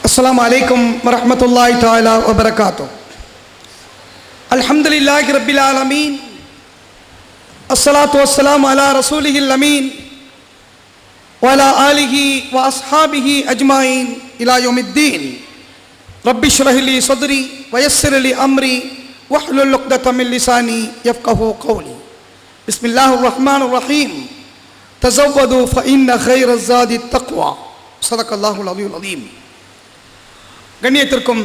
السلام عليكم ورحمة الله تعالى وبركاته. الحمد لله رب العالمين الصلاة والسلام على رسوله الأمين وعلى آله وأصحابه أجمعين إلى يوم الدين. رب اشرح لي صدري ويسر لي أمري واحلل عقدة من لساني يفقه قولي. بسم الله الرحمن الرحيم. تزودوا فإن خير الزاد التقوى. صدق الله العلي العظيم. கண்ணியத்திற்கும்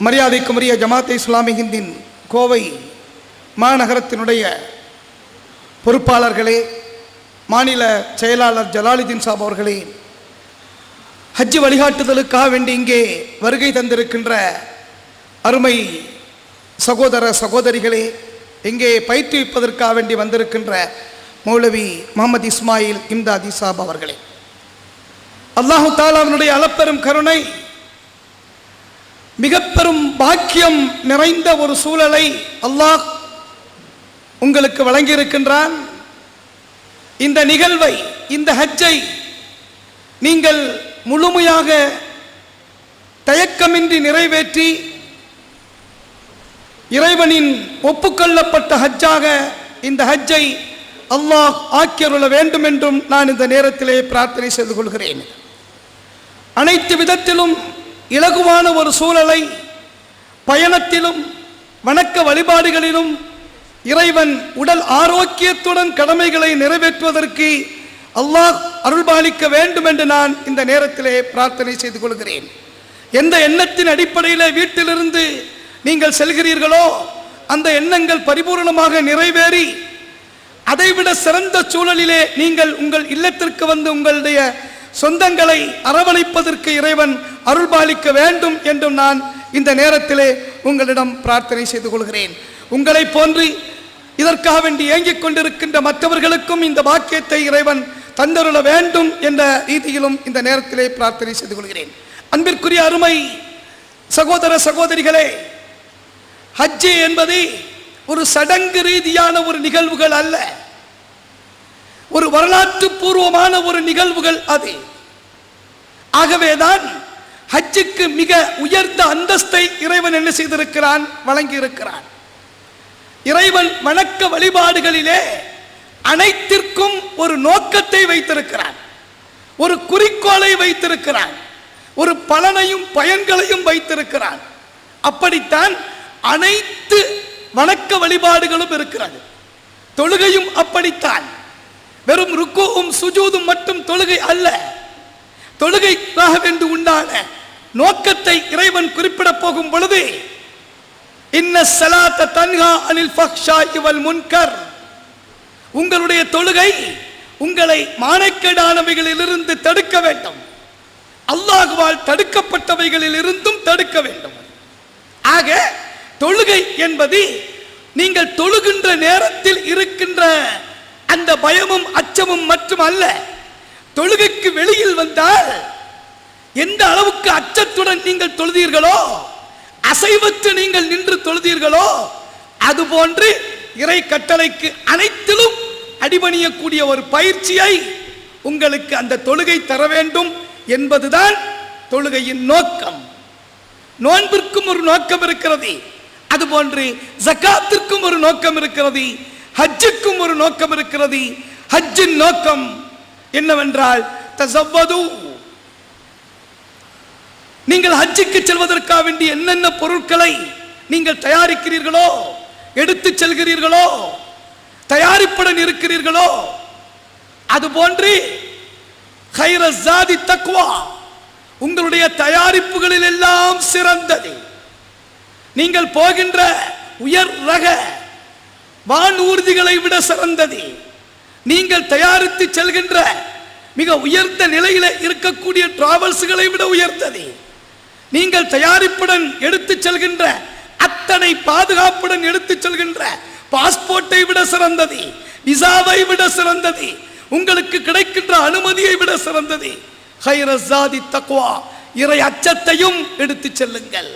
மரியாதைக்கும் உரிய ஜமாத் இஸ்லாமி ஹிந்தின் கோவை மாநகரத்தினுடைய பொறுப்பாளர்களே மாநில செயலாளர் ஜலாலுதீன் சாப் அவர்களே ஹஜ் வழிகாட்டுதலுக்காக வேண்டி இங்கே வருகை தந்திருக்கின்ற அருமை சகோதர சகோதரிகளே இங்கே பயிற்றுவிப்பதற்காக வேண்டி வந்திருக்கின்ற மௌலவி முகமது இஸ்மாயில் இம்தாதி சாப் அவர்களே. அல்லாஹு தாலாவினுடைய அளப்பெரும் கருணை மிக பெரும் பாக்கியம் நிறைந்த ஒரு சூழலை அல்லாஹ் உங்களுக்கு வழங்கியிருக்கின்றான். இந்த நிகழ்வை இந்த ஹஜ்ஜை நீங்கள் முழுமையாக தயக்கமின்றி நிறைவேற்றி இறைவனின் ஒப்புக்கொள்ளப்பட்ட ஹஜ்ஜாக இந்த ஹஜ்ஜை அல்லாஹ் ஆக்கியருள வேண்டும் என்றும் நான் இந்த நேரத்திலே பிரார்த்தனை செய்து கொள்கிறேன். அனைத்து விதத்திலும் இலகுவான ஒரு சூழலை பயணத்திலும் வணக்க வழிபாடுகளிலும் இறைவன் உடல் ஆரோக்கியத்துடன் கடமைகளை நிறைவேற்றுவதற்கு அல்லாஹ் அருள்பாலிக்க வேண்டும் என்று நான் இந்த நேரத்திலே பிரார்த்தனை செய்து கொள்கிறேன். எந்த எண்ணத்தின் அடிப்படையில் வீட்டிலிருந்து நீங்கள் செல்கிறீர்களோ அந்த எண்ணங்கள் பரிபூர்ணமாக நிறைவேறி அதைவிட சிறந்த சூழலிலே நீங்கள் உங்கள் இல்லத்திற்கு வந்து உங்களுடைய சொந்தங்களை அரவணைப்பதற்கு இறைவன் அருள்பாலிக்க வேண்டும் என்றும் நான் இந்த நேரத்திலே உங்களிடம் பிரார்த்தனை செய்து கொள்கிறேன். உங்களை போன்று இதற்காக வேண்டி ஏங்கிக் கொண்டிருக்கின்ற மற்றவர்களுக்கும் இந்த பாக்கியத்தை இறைவன் தந்தருள வேண்டும் என்ற ரீதியிலும் இந்த நேரத்திலே பிரார்த்தனை செய்து கொள்கிறேன். அன்பிற்குரிய அருமை சகோதர சகோதரிகளே ஹஜ்ஜி என்பது ஒரு சடங்கு ரீதியான ஒரு நிகழ்வுகள் அல்ல. ஒரு வரலாற்று பூர்வமான ஒரு நிகழ்வுகள் அது. ஆகவேதான் ஹஜ்ஜுக்கு மிக உயர்ந்த அந்தஸ்தை இறைவன் என்ன செய்திருக்கிறான்? வழங்கி இருக்கிறான் இறைவன் வணக்க வழிபாடுகளிலே அனைத்திற்கும் ஒரு நோக்கத்தை வைத்திருக்கிறான். ஒரு குறிக்கோளை வைத்திருக்கிறான். ஒரு பலனையும் பயன்களையும் வைத்திருக்கிறான். அப்படித்தான் அனைத்து வணக்க வழிபாடுகளும் இருக்கிறது. தொழுகையும் அப்படித்தான். வெறும் ருக்குவும் சுஜூதும் மட்டும் தொழுகை அல்ல. தொழுகைக்காக வேண்டு உண்டான நோக்கத்தை இறைவன் குறிப்பிட போகும் பொழுது இன்ன சலாத்த தன்ஹா அனில் ஃபக்ஷா இவல் முன்கர். உங்களுடைய தொழுகை உங்களை மானக்கேடானவைகளிலிருந்து தடுக்க வேண்டும். அல்லாஹுவால் தடுக்கப்பட்டவைகளில் இருந்தும் தடுக்க வேண்டும். ஆக தொழுகை என்பது நீங்கள் தொழுகின்ற நேரத்தில் இருக்கின்ற அந்த பயமும் அச்சமும் மற்றும் அல்ல. தொழுகைக்கு வெளியில் வந்தால் எந்த அளவுக்கு அச்சத்துடன் நீங்கள் தொழுதீர்களோ அசைவற்று நீங்கள் நின்று தொழுதீர்களோ அதுபோன்று இறை கட்டளைக்கு அனைத்திலும் அடிபணியக்கூடிய ஒரு பயிற்சியை உங்களுக்கு அந்த தொழுகை தர வேண்டும் என்பதுதான் தொழுகையின் நோக்கம். நோன்பிற்கும் ஒரு நோக்கம் இருக்கிறது. அதுபோன்று ஜக்காத்திற்கும் ஒரு நோக்கம் இருக்கிறது. ஹஜ்ஜுக்கும் ஒரு நோக்கம் இருக்கிறது. ஹஜ்ஜின் நோக்கம் என்னவென்றால் தசவ்வது நீங்கள் ஹஜ்ஜுக்கு செல்வதற்காக வேண்டிய என்னென்ன பொருட்களை நீங்கள் தயாரிக்கிறீர்களோ எடுத்து செல்கிறீர்களோ தயாரிப்புடன் இருக்கிறீர்களோ அது போன்று தக்குவா உங்களுடைய தயாரிப்புகளில் எல்லாம் சிறந்தது. நீங்கள் போகின்ற உயர் ரக வானூர்திகளை விட சிறந்தது. நீங்கள் தயாரித்து செல்கின்ற மிக உயர்ந்த நிலையில இருக்கக்கூடிய டிராவல்ஸ்களை விட உயர்ந்தது. நீங்கள் தயாரிப்புடன் எடுத்து செல்கின்ற அத்தனை பாதுகாப்புடன் எடுத்து செல்கின்ற பாஸ்போர்ட்டை விட சிறந்தது. விசாவை விட சிறந்தது. உங்களுக்கு கிடைக்கின்ற அனுமதியை விட சிறந்தது. ஹைரசாதி தக்வா. இறை அச்சத்தையும் எடுத்து செல்லுங்கள்.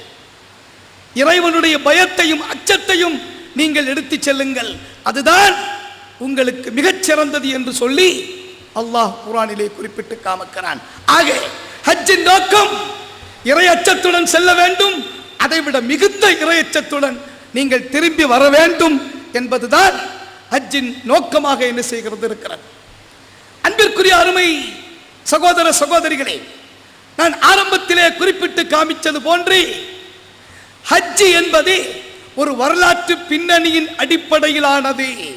இறைவனுடைய பயத்தையும் அச்சத்தையும் நீங்கள் எடுத்து செல்லுங்கள். அதுதான் உங்களுக்கு மிகச் சிறந்தது என்று சொல்லி அல்லாஹ் குரானிலே குறிப்பிட்டு காமிக்கிறான். ஆக ஹஜ்ஜின் நோக்கம் இறை அச்சத்துடன் செல்ல வேண்டும். அதைவிட மிகுந்த இறை அச்சத்துடன் நீங்கள் திரும்பி வர வேண்டும் என்பதுதான் ஹஜ்ஜின் நோக்கமாக என்ன செய்கிறது இருக்கிறது. அன்பிற்குரிய அருமை சகோதர சகோதரிகளே நான் ஆரம்பத்திலே குறிப்பிட்டு காமிச்சது போன்று ஹஜ்ஜி என்பது ஒரு வரலாற்று பின்னணியின் அடிப்படையிலானது.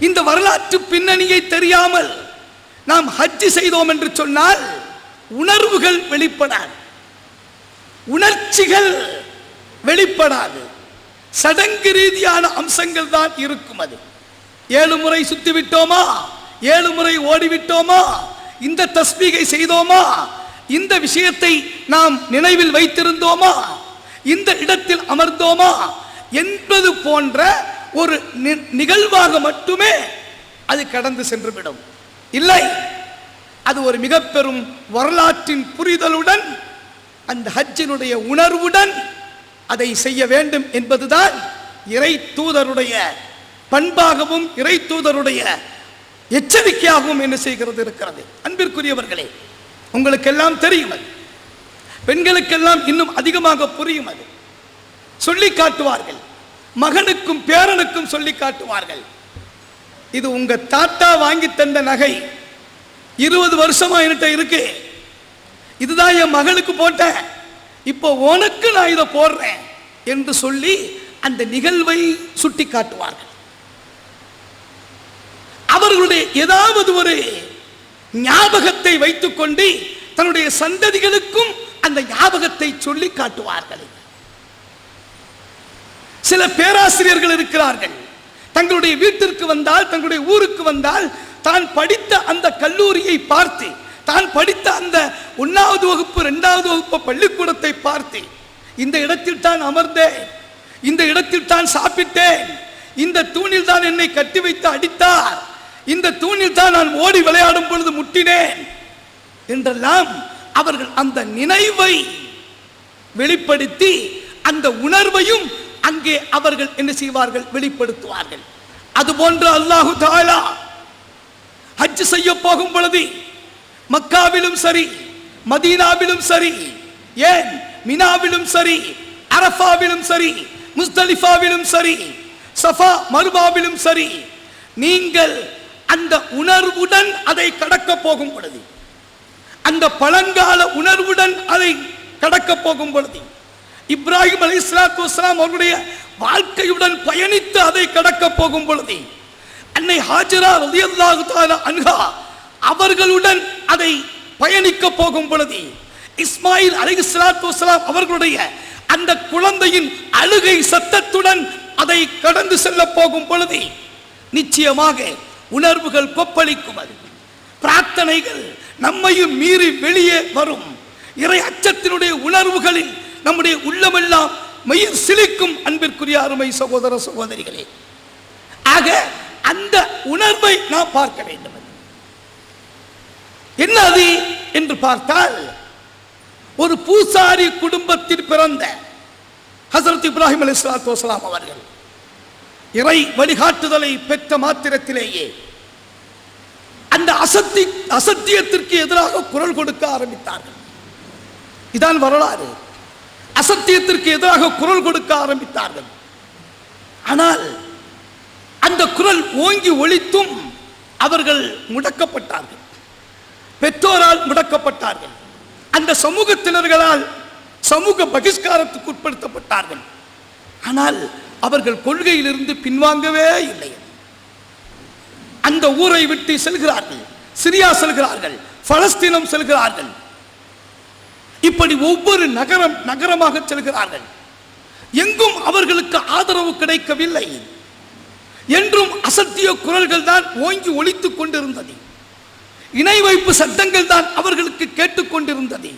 இந்த வரலாற்று பின்னணியை தெரியாமல் நாம் ஹஜ் செய்தோம் என்று சொன்னால் உணர்வுகள் வெளிப்படாது. உணர்ச்சிகள் வெளிப்படாது. சடங்கு ரீதியான அம்சங்கள் தான் இருக்கும் அது. ஏழு முறை சுத்தி விட்டோமா ஏழு முறை ஓடிவிட்டோமா? இந்த தஸ்பீகை செய்தோமா? இந்த விஷயத்தை நாம் நினைவில் வைத்திருந்தோமா? இந்த இடத்தில் அமர்ந்தோமா என்பது போன்ற ஒரு நி- நிகழ்வாக மட்டுமே அது கடந்து சென்றுவிடும். இல்லை அது ஒரு மிக பெரும் வரலாற்றின் புரிதலுடன் அந்த ஹஜ்ஜினுடைய உணர்வுடன் அதை செய்ய வேண்டும் என்பதுதான் இறை தூதருடைய பண்பாகவும் இறை தூதருடைய எச்சரிக்கையாகவும் என்ன செய்கிறது இருக்கிறது. அன்பிற்குரியவர்களே உங்களுக்கெல்லாம் தெரியும் அது பெண்களுக்கெல்லாம் இன்னும் அதிகமாக புரியும் அது. சொல்லி காட்டுவார்கள். மகனுக்கும் பேரனுக்கும் சொல்லி காட்டுவார்கள். இது உங்க தாத்தா வாங்கி தந்த நகை. இருபது வருஷமா என்கிட்ட இருக்கு. இதுதான் என் மகளுக்கு போட்டேன் இப்போ உனக்கு நான் இதை போடுறேன் என்று சொல்லி அந்த நிகழ்வை சுட்டி காட்டுவார்கள். அவர்களுடைய ஏதாவது ஒரு ஞாபகத்தை வைத்துக்கொண்டு தன்னுடைய சந்ததிகளுக்கும் அந்த ஞாபகத்தை சொல்லி காட்டுவார்கள். சில பேராசிரியர்கள் இருக்கிறார்கள். தங்களுடைய வீட்டிற்கு வந்தால் தங்களுடைய ஊருக்கு வந்தால் தான் படித்த அந்த கல்லூரியை பார்த்து தான் படித்த அந்த ஒன்னாவது வகுப்பு இரண்டாவது வகுப்பு பள்ளிக்கூடத்தை பார்த்து இந்த இடத்தில் தான் அமர்ந்தேன். இந்த இடத்தில் தான் சாப்பிட்டேன். இந்த தூணில் தான் என்னை கட்டி வைத்து அடித்தார். இந்த தூணில் தான் நான் ஓடி விளையாடும் பொழுது முட்டினேன். என்றெல்லாம் அவர்கள் அந்த நினைவை வெளிப்படுத்தி அந்த உணர்வையும் அங்கே அவர்கள் என்ன செய்வார்கள்? வெளிப்படுத்துவார்கள். அதுபோன்று அல்லாஹு தாலா ஹஜ் செய்ய போகும் பொழுது மக்காவிலும் சரி மதீனாவிலும் சரி ஏன் மினாவிலும் சரி அரஃபாவிலும் சரி முஸ்தலிஃபாவிலும் சரி சஃபா மருபாவிலும் சரி நீங்கள் அந்த உணர்வுடன் அதை கடக்க போகும் பொழுது அந்த பழங்கால உணர்வுடன் அதை கடக்க போகும் பொழுது இப்ராஹிம் அலி இஸ்லாத்து வஸ்லாம் அவருடைய வாழ்க்கையுடன் பயணித்து அதை கடக்க போகும் பொழுது அன்னை ஹாஜரா ரலியல்லாஹு தஆலா அன்ஹா அவர்களுடன் அதை பயணிக்க போகும் பொழுது இஸ்மாயில் அலி இஸ்லாத்து வஸ்லாம் அவர்களுடைய அந்த குழந்தையின் அழுகை சத்தத்துடன் அதை கடந்து செல்ல போகும் பொழுது நிச்சயமாக உணர்வுகள் கொப்பளிக்கும் அது. பிரார்த்தனைகள் நம்மையும் மீறி வெளியே வரும். இறை அச்சத்தினுடைய உணர்வுகளில் நம்முடைய உள்ளமெல்லாம் மயிர் சிலிக்கும் அன்பிற்குரிய அருமை சகோதர சகோதரிகளே. ஆக அந்த உணர்வை நாம் பார்க்க வேண்டும். என்ன அது என்று பார்த்தால் ஒரு பூசாரி குடும்பத்தில் பிறந்த ஹசரத் இப்ராஹிம் அலி சலாத்து அவர்கள் இறை வழிகாட்டுதலை பெற்ற மாத்திரத்திலேயே அந்த அசத்தி அசத்தியத்திற்கு எதிராக குரல் கொடுக்க ஆரம்பித்தார்கள். இதான் வரலாறு. அசத்தியத்திற்கு எதிராக குரல் கொடுக்க ஆரம்பித்தார்கள். ஆனால் அந்த குரல் ஓங்கி ஒழித்தும் அவர்கள் முடக்கப்பட்டார்கள். பெற்றோரால் முடக்கப்பட்டார்கள். அந்த சமூகத்தினர்களால் சமூக பகிஷ்காரத்துக்கு உட்படுத்தப்பட்டார்கள். ஆனால் அவர்கள் கொள்கையிலிருந்து பின்வாங்கவே இல்லை. அந்த ஊரை விட்டு செல்கிறார்கள் சிரியா செல்கிறார்கள் பலஸ்தீனம் செல்கிறார்கள். இப்படி ஒவ்வொரு நகரம் நகரமாக செல்கிறார்கள். எங்கும் அவர்களுக்கு ஆதரவு கிடைக்கவில்லை. என்றும் அசத்திய குரல்கள் தான் ஓங்கி ஒழித்துக் கொண்டிருந்தது. இணை வைப்பு சத்தங்கள் தான் அவர்களுக்கு கேட்டுக்கொண்டிருந்தது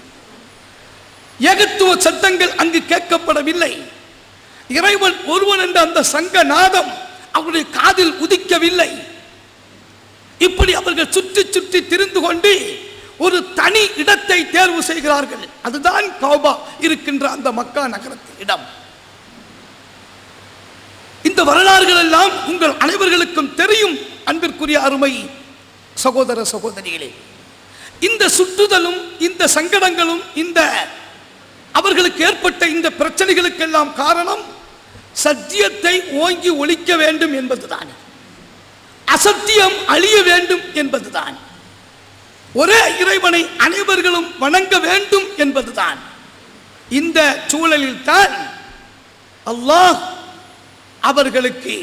ஏகத்துவ சத்தங்கள் அங்கு கேட்கப்படவில்லை. இறைவன் ஒருவன் என்ற அந்த சங்க நாதம் அவருடைய காதில் உதிக்கவில்லை. இப்படி அவர்கள் சுற்றி சுற்றி திரிந்து கொண்டு ஒரு தனி இடத்தை தேர்வு செய்கிறார்கள். அதுதான் கௌபா இருக்கின்ற அந்த மக்கா நகரத்தின் இடம். இந்த வரலாறுகள் எல்லாம் உங்கள் அனைவர்களுக்கும் தெரியும் அன்பிற்குரிய அருமை சகோதர சகோதரிகளே. இந்த சுற்றுதலும் இந்த சங்கடங்களும் இந்த அவர்களுக்கு ஏற்பட்ட இந்த பிரச்சனைகளுக்கெல்லாம் காரணம் சத்தியத்தை ஓங்கி ஒழிக்க வேண்டும் என்பதுதான். அசத்தியம் அழிய வேண்டும் என்பதுதான். ஒரே இறைவனை அனைவர்களும் வணங்க வேண்டும் என்பதுதான். இந்த சூழலில் தான் அல்லாஹ் அவர்களுக்கு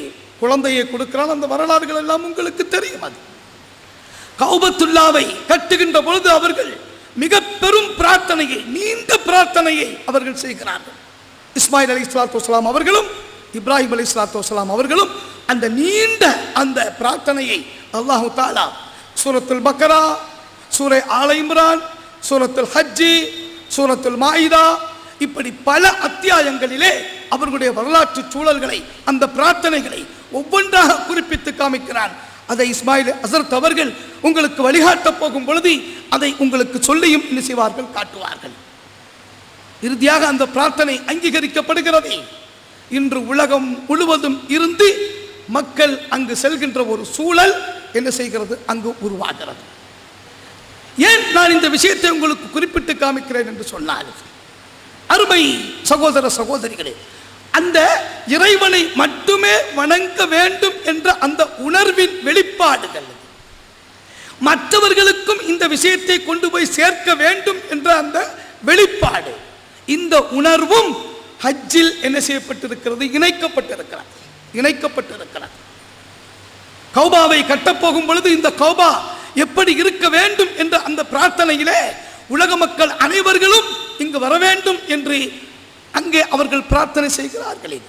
குழந்தையை கொடுக்கிறான். அந்த வரலாறுகள் எல்லாம் உங்களுக்கு தெரியும் அது. கௌபத்துல்லாவை கட்டுகின்ற பொழுது அவர்கள் மிக பெரும் பிரார்த்தனையை நீண்ட பிரார்த்தனையை அவர்கள் செய்கிறார்கள். இஸ்மாயில் அலி இஸ்லாத்து அவர்களும் இப்ராஹிம் அலி இஸ்லாத்து அவர்களும் அந்த நீண்ட அந்த பிரார்த்தனையை அல்லாஹு தாலா சூரத்துல் பக்கரா சூரை ஆல இம்ரான் சூரத்துல் ஹஜ்ஜி சூரத்துல் மாயிதா இப்படி பல அத்தியாயங்களிலே அவர்களுடைய வரலாற்று சூழல்களை அந்த பிரார்த்தனைகளை ஒவ்வொன்றாக குறிப்பிட்டு காமிக்கிறான். அதை இஸ்மாயில் அசரத் அவர்கள் உங்களுக்கு வழிகாட்டப் போகும் பொழுது அதை உங்களுக்கு சொல்லியும் என்ன செய்வார்கள் காட்டுவார்கள். இறுதியாக அந்த பிரார்த்தனை அங்கீகரிக்கப்படுகிறது. இன்று உலகம் முழுவதும் இருந்து மக்கள் அங்கு செல்கின்ற ஒரு சூழல் என்ன செய்கிறது? அங்கு உருவாகிறது. ஏன் நான் இந்த விஷயத்தை உங்களுக்கு குறிப்பிட்டு காமிக்கிறேன் என்று சொன்னால் அருமை சகோதர சகோதரிகளே அந்த இறைவனை மட்டுமே வணங்க வேண்டும் என்ற அந்த உணர்வின் வெளிப்பாடுகள். மற்றவர்களுக்கும் இந்த விஷயத்தை கொண்டு போய் சேர்க்க வேண்டும் என்ற அந்த வெளிப்பாடு. இந்த உணர்வும் ஹஜ்ஜில் என்ன செய்யப்பட்டிருக்கிறது? இணைக்கப்பட்டிருக்கிறது. இணைக்கப்பட்டிருக்கிறது கௌபாவை கட்டப்போகும் பொழுது இந்த கௌபா எப்படி இருக்க வேண்டும் என்ற அந்த பிரார்த்தனையிலே உலக மக்கள் அனைவர்களும் இங்கு வர வேண்டும் என்று அங்கே அவர்கள் பிரார்த்தனை செய்கிறார்களே.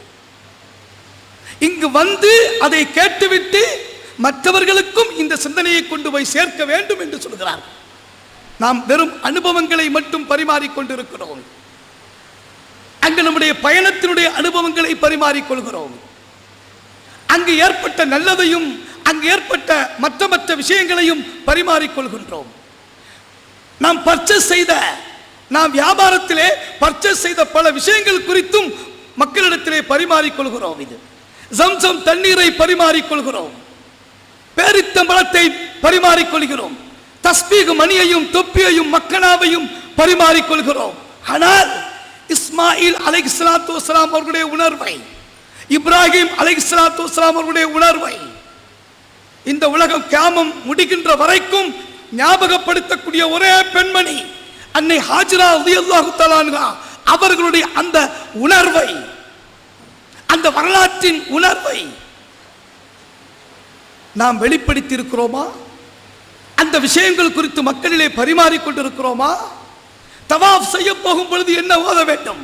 இங்கு வந்து அதை கேட்டுவிட்டு மற்றவர்களுக்கும் இந்த சிந்தனையை கொண்டு போய் சேர்க்க வேண்டும் என்று சொல்கிறார்கள். நாம் வெறும் அனுபவங்களை மட்டும் பரிமாறிக்கொண்டிருக்கிறோம் அங்கு நம்முடைய பயணத்தினுடைய அனுபவங்களை பரிமாறிக்கொள்கிறோம் அங்கு ஏற்பட்ட நல்லதையும் அங்கு ஏற்பட்ட மற்ற மற்ற விஷயங்களையும் பரிமாறிக்கொள்கின்றோம் நாம் பர்ச்சேஸ் செய்த நாம் வியாபாரத்திலே பர்ச்சேஸ் செய்த பல விஷயங்கள் குறித்தும் மக்களிடத்திலே பரிமாறிக்கொள்கிறோம் இது. ஜம்சம் தண்ணீரை பரிமாறிக்கொள்கிறோம் பேரித்தம்பழத்தை பரிமாறிக்கொள்கிறோம் தஸ்பீக மணியையும் தொப்பியையும் மக்கனாவையும் பரிமாறிக்கொள்கிறோம் ஆனால் இஸ்மாயில் அலை வஸ்ஸலாம் அவர்களுடைய உணர்வை இப்ராஹிம் அலைஹிஸ்ஸலாத்து வஸ்ஸலாம் அவர்களுடைய உணர்வை இந்த உலகம் கிராமம் முடிகின்ற வரைக்கும் ஞாபகப்படுத்தக்கூடிய ஒரே பெண்மணி அன்னை ஹாஜிரா ரலியல்லாஹு தஆலா அவர்களுடைய அந்த உணர்வை அந்த வரலாற்றின் உணர்வை நாம் வெளிப்படுத்தி இருக்கிறோமா அந்த விஷயங்கள் குறித்து மக்களிலே பரிமாறிக்கொண்டிருக்கிறோமா? தவாஃப் தவாப் செய்ய போகும் பொழுது என்ன ஓத வேண்டும்?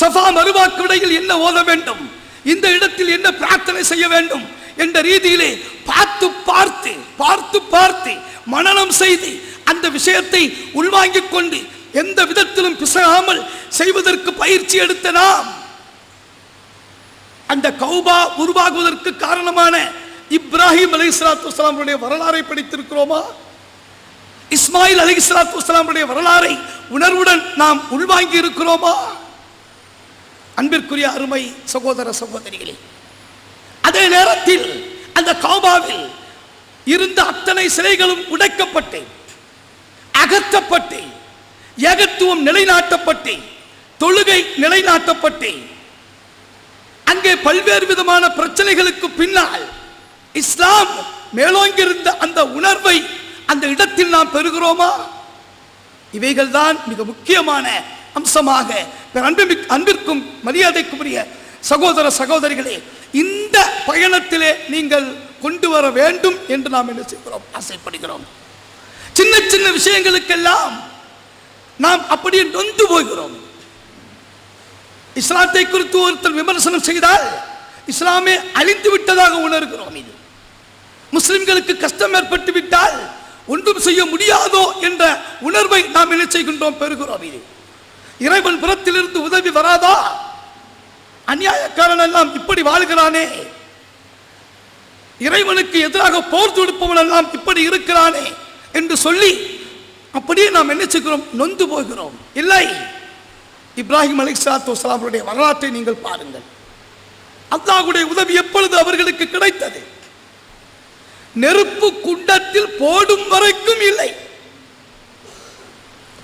சஃபா மறுவாக்கு இடையில் என்ன ஓத வேண்டும்? இந்த இடத்தில் என்ன பிரார்த்தனை செய்ய வேண்டும்? என்ற ரீதியிலே பார்த்து பார்த்து பார்த்து பார்த்து மனனம் செய்து அந்த விஷயத்தை உள்வாங்கிக் கொண்டு எந்த விதத்திலும் பிசகாமல் செய்வதற்கு பயிற்சி எடுத்த நாம் அந்த கௌபா உருவாகுவதற்கு காரணமான இப்ராஹிம் அலி சலாத்து வலாமுடைய வரலாறை படித்திருக்கிறோமா? இஸ்மாயில் அலி சலாத்து வலாமுடைய வரலாறை உணர்வுடன் நாம் உள்வாங்கி இருக்கிறோமா அன்பிற்குரிய அருமை சகோதர சகோதரிகளே அதே நேரத்தில் அந்த காபாவில் இருந்த அத்தனை சிலைகளும் உடைக்கப்பட்டு அகற்றப்பட்டு ஏகத்துவம் நிலைநாட்டப்பட்டு தொழுகை நிலைநாட்டப்பட்டு அங்கே பல்வேறு விதமான பிரச்சனைகளுக்கு பின்னால் இஸ்லாம் மேலோங்கியிருந்த அந்த உணர்வை அந்த இடத்தில் நாம் பெறுகிறோமா? இவைகள் தான் மிக முக்கியமான அம்சமாக அன்பிற்கும் மரியாதைக்குரிய சகோதர சகோதரிகளே இந்த பயணத்திலே நீங்கள் கொண்டு வர வேண்டும் என்று நாம் என்ன செய்கிறோம்? ஆசைப்படுகிறோம். சின்ன சின்ன விஷயங்களுக்கெல்லாம் நாம் அப்படியே நொந்து போகிறோம். இஸ்லாத்தை குறித்து ஒருத்தர் விமர்சனம் செய்தால் இஸ்லாமே அழிந்து விட்டதாக உணர்கிறோம் இது. முஸ்லிம்களுக்கு கஷ்டம் ஏற்பட்டு விட்டால் ஒன்றும் செய்ய முடியாதோ என்ற உணர்வை நாம் என்ன செய்கின்றோம்? பெறுகிறோம் இது. இறைவன் புறத்திலிருந்து உதவி வராதா? அநியாயக்காரன் எல்லாம் இப்படி வாழ்கிறானே. இறைவனுக்கு எதிராக போர் தொடுப்பவன் எல்லாம் இப்படி இருக்கிறானே என்று சொல்லி அப்படியே நாம் என்ன செய்கிறோம்? நொந்து போகிறோம். இல்லை. இப்ராஹிம் அலி சலாத்து வரலாற்றை நீங்கள் பாருங்கள். அல்லாஹுடைய உதவி எப்பொழுது அவர்களுக்கு கிடைத்தது? நெருப்பு குண்டத்தில் போடும் வரைக்கும் இல்லை.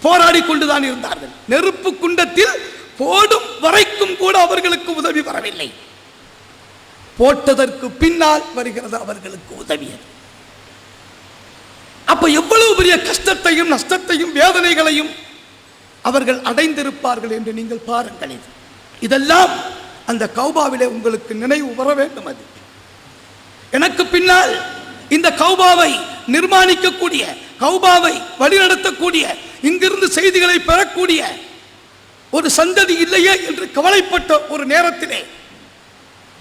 போராடி கொண்டுதான் இருந்தார்கள். நெருப்பு குண்டத்தில் போடும் வரைக்கும் கூட அவர்களுக்கு உதவி வரவில்லை. போட்டதற்கு பின்னால் வருகிறது அவர்களுக்கு உதவியது அப்ப எவ்வளவு பெரிய கஷ்டத்தையும் நஷ்டத்தையும் வேதனைகளையும் அவர்கள் அடைந்திருப்பார்கள் என்று நீங்கள் பாருங்கள் இது. இதெல்லாம் அந்த கௌபாவிலே உங்களுக்கு நினைவு வர வேண்டும் அது. எனக்கு பின்னால் இந்த கௌபாவை நிர்மாணிக்கக்கூடிய கௌபாவை வழிநடத்தக்கூடிய இங்கிருந்து செய்திகளை பெறக்கூடிய ஒரு சந்ததி இல்லையே என்று கவலைப்பட்ட ஒரு நேரத்திலே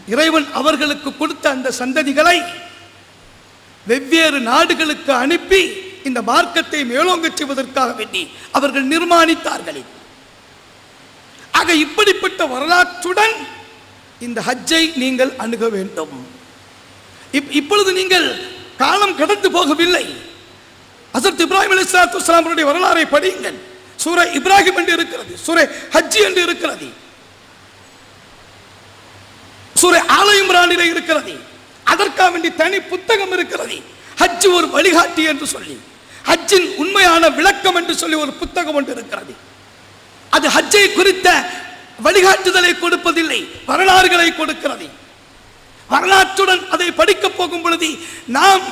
இறைவன் அவர்களுக்கு கொடுத்த அந்த சந்ததிகளை வெவ்வேறு நாடுகளுக்கு அனுப்பி இந்த மார்க்கத்தை மேலோங்கச் செய்வதற்காக வேண்டி அவர்கள் நிர்மாணித்தார்களே. ஆக இப்படிப்பட்ட வரலாற்றுடன் இந்த ஹஜ்ஜை நீங்கள் அணுக வேண்டும். இப்- இப்பொழுது நீங்கள் காலம் கடந்து போகவில்லை. ஹசரத் இப்ராஹிம் அலி சலாத்து வரலாறை படியுங்கள். சூரை இப்ராஹிம் என்று இருக்கிறது சூரை ஹஜ்ஜி என்று இருக்கிறது சூரை ஆலயம் இம்ரானிலே இருக்கிறது அதற்காக வேண்டி தனி புத்தகம் இருக்கிறது. ஹஜ்ஜு ஒரு வழிகாட்டி என்று சொல்லி ஹஜ்ஜின் உண்மையான விளக்கம் என்று சொல்லி ஒரு புத்தகம் ஒன்று இருக்கிறது. அது ஹஜ்ஜை குறித்த வழிகாட்டுதலை கொடுப்பதில்லை வரலாறுகளை கொடுக்கிறது. வரலாற்றுடன் அதை படிக்க போகும் பொழுது நாம்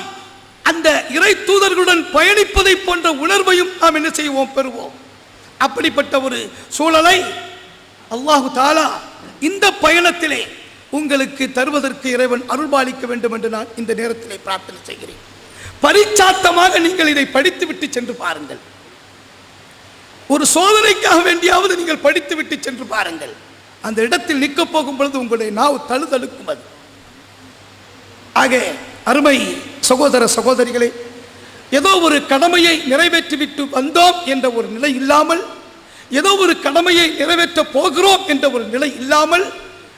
அந்த இறை தூதர்களுடன் பயணிப்பதை போன்ற உணர்வையும் நாம் என்ன செய்வோம்? பெறுவோம். அப்படிப்பட்ட ஒரு சூழலை அல்லாஹு தாலா இந்த பயணத்திலே உங்களுக்கு தருவதற்கு இறைவன் அருள்பாலிக்க வேண்டும் என்று நான் இந்த நேரத்திலே பிரார்த்தனை செய்கிறேன். பரிச்சாத்தமாக நீங்கள் இதை படித்துவிட்டு சென்று பாருங்கள். ஒரு சோதனைக்காக வேண்டியாவது நீங்கள் படித்துவிட்டு சென்று பாருங்கள். அந்த இடத்தில் நிற்க போகும் பொழுது உங்களுடைய நாவு தழுதழுக்கும் அது. ஆக அருமை சகோதர சகோதரிகளே ஏதோ ஒரு கடமையை நிறைவேற்றிவிட்டு வந்தோம் என்ற ஒரு நிலை இல்லாமல் ஏதோ ஒரு கடமையை நிறைவேற்ற போகிறோம் என்ற ஒரு நிலை இல்லாமல்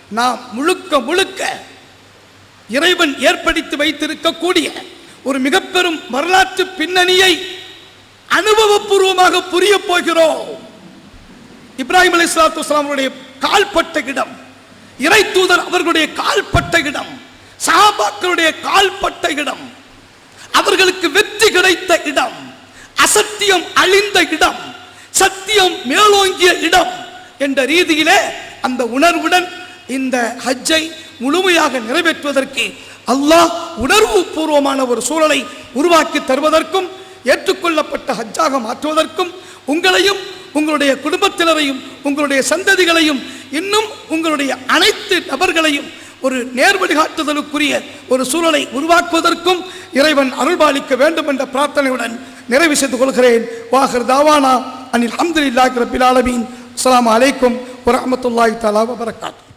நாம் முழுக்க முழுக்க இறைவன் ஏற்படுத்தி வைத்திருக்கக்கூடிய ஒரு மிக பெரும் வரலாற்று பின்னணியை அனுபவபூர்வமாக புரிய போகிறோம். இப்ராஹிம் அலி சலாத்து கால்பட்ட இடம் இறை தூதர் அவர்களுடைய கால்பட்ட இடம் சாபாக்களுடைய கால்பட்ட இடம் அவர்களுக்கு வெற்றி கிடைத்த இடம் அசத்தியம் அழிந்த இடம் சத்தியம் மேலோங்கிய இடம் என்ற ரீதியிலே அந்த உணர்வுடன் இந்த ஹஜ்ஜை முழுமையாக நிறைவேற்றுவதற்கு அல்லாஹ் உணர்வு பூர்வமான ஒரு சூழலை உருவாக்கி தருவதற்கும் ஏற்றுக்கொள்ளப்பட்ட ஹஜ்ஜாக மாற்றுவதற்கும் உங்களையும் உங்களுடைய குடும்பத்தினரையும் உங்களுடைய சந்ததிகளையும் இன்னும் உங்களுடைய அனைத்து நபர்களையும் ஒரு நேர்வழிகாட்டுதலுக்குரிய ஒரு சூழலை உருவாக்குவதற்கும் இறைவன் அருள்பாலிக்க வேண்டும் என்ற பிரார்த்தனையுடன் நிறைவு செய்து கொள்கிறேன். வாஹர் தாவானா அனில் அஹமதுல்லாஹி ரபில் ஆலமீன். அஸ்லாம் அலைக்கும் வரஹ்மத்துல்லாஹி தலா வபரகாத்து